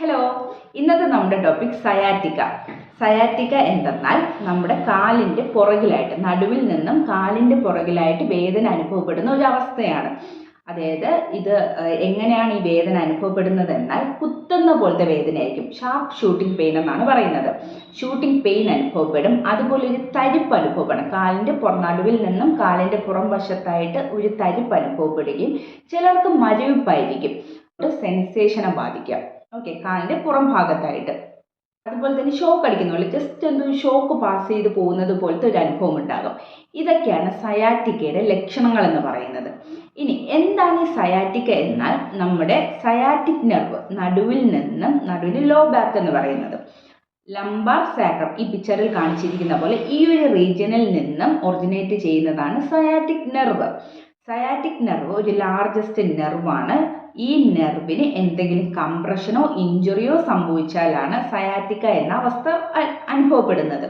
Hello ഇന്നത്തെ നമ്മുടെ topic sciatica sciatica എന്തെന്നാൽ നമ്മുടെ കാലിന്റെ പുറകിലായിട്ട് നടുവിൽ നിന്നും കാലിന്റെ പുറകിലായിട്ട് വേദന അനുഭവപ്പെടുന്ന ഒരു അവസ്ഥയാണ്. അതായത് ഇത് എങ്ങനെയാണ് ഈ വേദന അനുഭവപ്പെടുന്നത് എന്നാൽ കുത്തുന്ന പോലത്തെ വേദനയായിരിക്കും. ഷാർപ്പ് ഷൂട്ടിംഗ് പെയിൻ എന്നാണ് പറയുന്നത്. ഷൂട്ടിംഗ് പെയിൻ അനുഭവപ്പെടും. അതുപോലെ ഒരു തരിപ്പ് അനുഭവപ്പെടും കാലിന്റെ പുറം നടുവിൽ നിന്നും കാലിന്റെ പുറം വശത്തായിട്ട് ഒരു തരിപ്പ് അനുഭവപ്പെടുകയും ചിലർക്ക് മരവിപ്പായിരിക്കും. സെൻസേഷനെ ബാധിക്കാം ഓക്കെ കാലിന്റെ പുറം ഭാഗത്തായിട്ട്. അതുപോലെ തന്നെ ഷോക്ക് അടിക്കുന്ന പോലെ ജസ്റ്റ് എന്തോ ഷോക്ക് പാസ് ചെയ്ത് പോകുന്നത് പോലത്തെ ഒരു അനുഭവം ഉണ്ടാകും. ഇതൊക്കെയാണ് സയാറ്റിക്കയുടെ ലക്ഷണങ്ങൾ എന്ന് പറയുന്നത്. ഇനി എന്താണ് ഈ സയാറ്റിക്ക എന്നാൽ നമ്മുടെ സയാറ്റിക് നെർവ് നടുവിൽ നിന്നും നടുവിന് ലോ ബാക്ക് എന്ന് പറയുന്നത്. ലംബാർ സാക്രം ഈ പിക്ചറിൽ കാണിച്ചിരിക്കുന്ന പോലെ ഈ ഒരു റീജിയനിൽ നിന്നും ഒറിജിനേറ്റ് ചെയ്യുന്നതാണ് സയാറ്റിക് നെർവ് സയാറ്റിക് നെർവ് ഒരു ലാർജസ്റ്റ് നെർവാണ് ഈ നെർവിന് എന്തെങ്കിലും കംപ്രഷനോ ഇഞ്ചുറിയോ സംഭവിച്ചാലാണ് സയാറ്റിക്ക എന്ന അവസ്ഥ അനുഭവപ്പെടുന്നത്.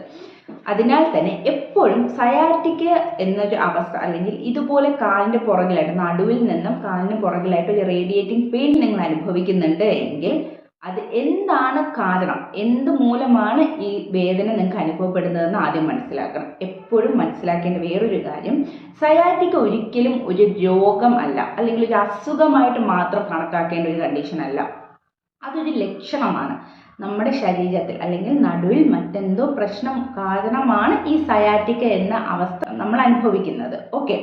അതിനാൽ തന്നെ എപ്പോഴും സയാറ്റിക്ക എന്നൊരു അവസ്ഥ അല്ലെങ്കിൽ ഇതുപോലെ കാലിന്റെ പുറകിലായിട്ട് നടുവിൽ നിന്നും കാലിന് പുറകിലായിട്ട് ഒരു റേഡിയേറ്റിംഗ് പെയിൻ നിങ്ങൾ അനുഭവിക്കുന്നുണ്ട് എങ്കിൽ അത് എന്താണ് കാരണം? എന്ത് മൂലമാണ് ഈ വേദന നിങ്ങൾക്ക് അനുഭവപ്പെടുന്നതെന്ന് ആദ്യം മനസ്സിലാക്കണം. എപ്പോഴും മനസ്സിലാക്കേണ്ട വേറൊരു കാര്യം സയാറ്റിക്ക ഒരിക്കലും ഒരു രോഗം അല്ല അല്ലെങ്കിൽ ഒരു അസുഖമായിട്ട് മാത്രം കണക്കാക്കേണ്ട ഒരു കണ്ടീഷൻ അല്ല. അതൊരു ലക്ഷണമാണ്. നമ്മുടെ ശരീരത്തിൽ അല്ലെങ്കിൽ നടുവിൽ മറ്റെന്തോ പ്രശ്നം കാരണമാണ് ഈ സയാറ്റിക്ക എന്ന അവസ്ഥ നമ്മൾ അനുഭവിക്കുന്നത്. ഓക്കെ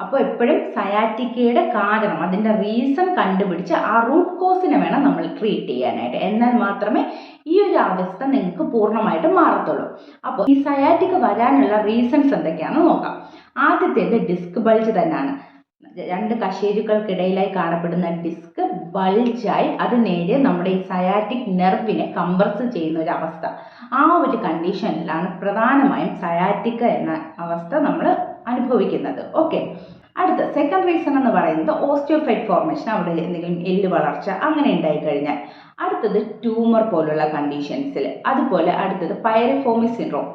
അപ്പോൾ എപ്പോഴും സയാറ്റിക്കയുടെ കാരണം അതിന്റെ റീസൺ കണ്ടുപിടിച്ച് ആ റൂട്ട് കോസിനെ വേണം നമ്മൾ ട്രീറ്റ് ചെയ്യാനായിട്ട്. എന്നാൽ മാത്രമേ ഈ ഒരു അവസ്ഥ നിങ്ങൾക്ക് പൂർണമായിട്ട് മാറത്തുള്ളൂ. അപ്പോൾ ഈ സയാറ്റിക്ക വരാനുള്ള റീസൺസ് എന്തൊക്കെയാണെന്ന് നോക്കാം. ആദ്യത്തേത് ഡിസ്ക് ബൾജ് തന്നെയാണ്. രണ്ട് കശേരുക്കൾക്കിടയിലായി കാണപ്പെടുന്ന ഡിസ്ക് ബൾജായി അത് നേരെ നമ്മുടെ ഈ സയാറ്റിക് നെർവിനെ കംപ്രസ് ചെയ്യുന്ന ഒരു അവസ്ഥ ആ ഒരു കണ്ടീഷനിലാണ് പ്രധാനമായും സയാറ്റിക്ക എന്ന അവസ്ഥ നമ്മൾ അനുഭവിക്കുന്നത്. ഓക്കെ. അടുത്ത സെക്കൻഡ് റീസൺ എന്ന് പറയുന്നത് ഓസ്റ്റിയോഫൈറ്റ് ഫോർമേഷൻ അവിടെ എന്തെങ്കിലും എല്ല് വളർച്ച അങ്ങനെ ഉണ്ടായി കഴിഞ്ഞാൽ അടുത്തത് ട്യൂമർ പോലുള്ള കണ്ടീഷൻസിൽ അതുപോലെ അടുത്തത് പൈറഫോമി സിൻഡ്രോം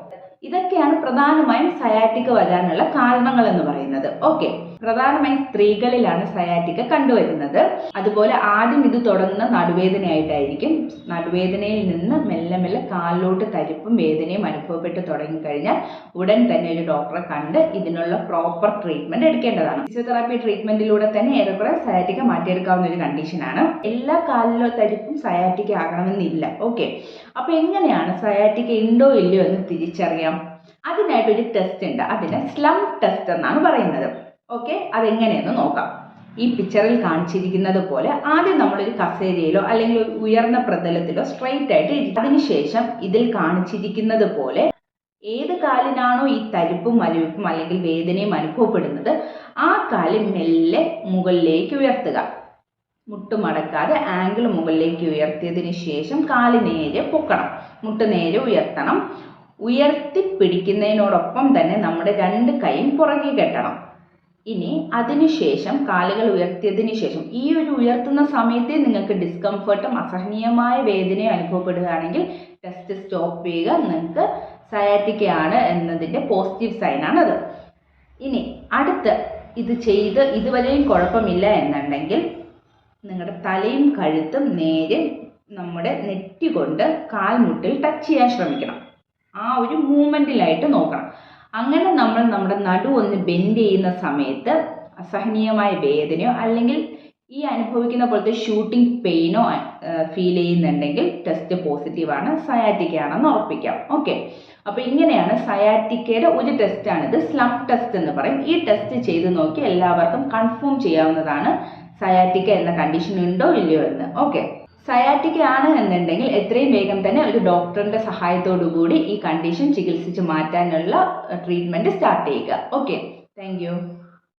ഇതൊക്കെയാണ് പ്രധാനമായും സയാറ്റിക് വരാനുള്ള കാരണങ്ങൾ എന്ന് പറയുന്നത്. ഓക്കെ. പ്രധാനമായും സ്ത്രീകളിലാണ് സയാറ്റിക്ക കണ്ടുവരുന്നത്. അതുപോലെ ആദ്യം ഇത് തുടങ്ങുന്ന നടുവേദനയായിട്ടായിരിക്കും. നടുവേദനയിൽ നിന്ന് മെല്ലെ മെല്ലെ കാലിലോട്ട് തരിപ്പും വേദനയും അനുഭവപ്പെട്ട് തുടങ്ങിക്കഴിഞ്ഞാൽ ഉടൻ തന്നെ ഒരു ഡോക്ടറെ കണ്ട് ഇതിനുള്ള പ്രോപ്പർ ട്രീറ്റ്മെന്റ് എടുക്കേണ്ടതാണ്. ഫിസിയോതെറാപ്പി ട്രീറ്റ്മെന്റിലൂടെ തന്നെ ഏറെക്കുറെ സയാറ്റിക്ക മാറ്റിയെടുക്കാവുന്ന ഒരു കണ്ടീഷനാണ്. എല്ലാ കാലിലോ തരിപ്പും സയാറ്റിക്ക ആകണമെന്നില്ല. ഓക്കെ. അപ്പൊ എങ്ങനെയാണ് സയാറ്റിക്ക ഉണ്ടോ ഇല്ലയോ എന്ന് തിരിച്ചറിയാം. അതിനായിട്ട് ഒരു ടെസ്റ്റ് ഉണ്ട്. അതിനെ സ്ലം ടെസ്റ്റ് എന്നാണ് പറയുന്നത്. ഓക്കെ അതെങ്ങനെയെന്ന് നോക്കാം. ഈ പിക്ചറിൽ കാണിച്ചിരിക്കുന്നത് പോലെ ആദ്യം നമ്മളൊരു കസേരയിലോ അല്ലെങ്കിൽ ഒരു ഉയർന്ന പ്രതലത്തിലോ സ്ട്രെയിറ്റ് ആയിട്ട് ഇരിക്കും. അതിനുശേഷം ഇതിൽ കാണിച്ചിരിക്കുന്നത് പോലെ ഏത് കാലിനാണോ ഈ തരിപ്പും മരവിപ്പും അല്ലെങ്കിൽ വേദനയും അനുഭവപ്പെടുന്നത് ആ കാൽ മെല്ലെ മുകളിലേക്ക് ഉയർത്തുക. മുട്ടുമടക്കാതെ ആംഗിൾ മുകളിലേക്ക് ഉയർത്തിയതിനു ശേഷം കാൽ നേരെ പൊക്കണം. മുട്ട് നേരെ ഉയർത്തണം. ഉയർത്തി പിടിക്കുന്നതിനോടൊപ്പം തന്നെ നമ്മുടെ രണ്ട് കൈയും പുറകെ കെട്ടണം. ഇനി അതിനുശേഷം കാലുകൾ ഉയർത്തിയതിനു ശേഷം ഈ ഒരു ഉയർത്തുന്ന സമയത്തെ നിങ്ങൾക്ക് ഡിസ്കംഫർട്ടും അസഹനീയമായ വേദനയും അനുഭവപ്പെടുകയാണെങ്കിൽ ടെസ്റ്റ് സ്റ്റോപ്പ് ചെയ്യുക. നിങ്ങൾക്ക് സയാറ്റിക്കയാണ് എന്നതിന്റെ പോസിറ്റീവ് സൈനാണത് ഇനി അടുത്ത് ഇത് ചെയ്ത് ഇതുവരെയും കുഴപ്പമില്ല എന്നുണ്ടെങ്കിൽ നിങ്ങളുടെ തലയും കഴുത്തും നേരെ നമ്മുടെ നെറ്റി കൊണ്ട് കാൽമുട്ടിൽ ടച്ച് ചെയ്യാൻ ശ്രമിക്കണം. ആ ഒരു മൂമെന്റിലായിട്ട് നോക്കണം. അങ്ങനെ നമ്മൾ നമ്മുടെ നടു ഒന്ന് ബെൻഡ് ചെയ്യുന്ന സമയത്ത് അസഹനീയമായ വേദനയോ അല്ലെങ്കിൽ ഈ അനുഭവിക്കുന്ന പോലത്തെ ഷൂട്ടിംഗ് പെയിനോ ഫീൽ ചെയ്യുന്നുണ്ടെങ്കിൽ ടെസ്റ്റ് ആണ് സയാറ്റിക്ക ആണെന്ന് ഉറപ്പിക്കാം. ഓക്കെ അപ്പോൾ ഇങ്ങനെയാണ് സയാറ്റിക്കയുടെ ഒരു ടെസ്റ്റാണിത് സ്ലം ടെസ്റ്റ് എന്ന് പറയും. ഈ ടെസ്റ്റ് ചെയ്ത് നോക്കി എല്ലാവർക്കും കൺഫേം ചെയ്യാവുന്നതാണ് സയാറ്റിക്ക എന്ന കണ്ടീഷൻ ഉണ്ടോ ഇല്ലയോ എന്ന്. ഓക്കെ സയാറ്റിക്ക ആണ് എന്നുണ്ടെങ്കിൽ എത്രയും വേഗം തന്നെ ഒരു ഡോക്ടറിന്റെ സഹായത്തോടു കൂടി ഈ കണ്ടീഷൻ ചികിത്സിച്ച് മാറ്റാനുള്ള ട്രീറ്റ്മെന്റ് സ്റ്റാർട്ട് ചെയ്യുക. Okay thank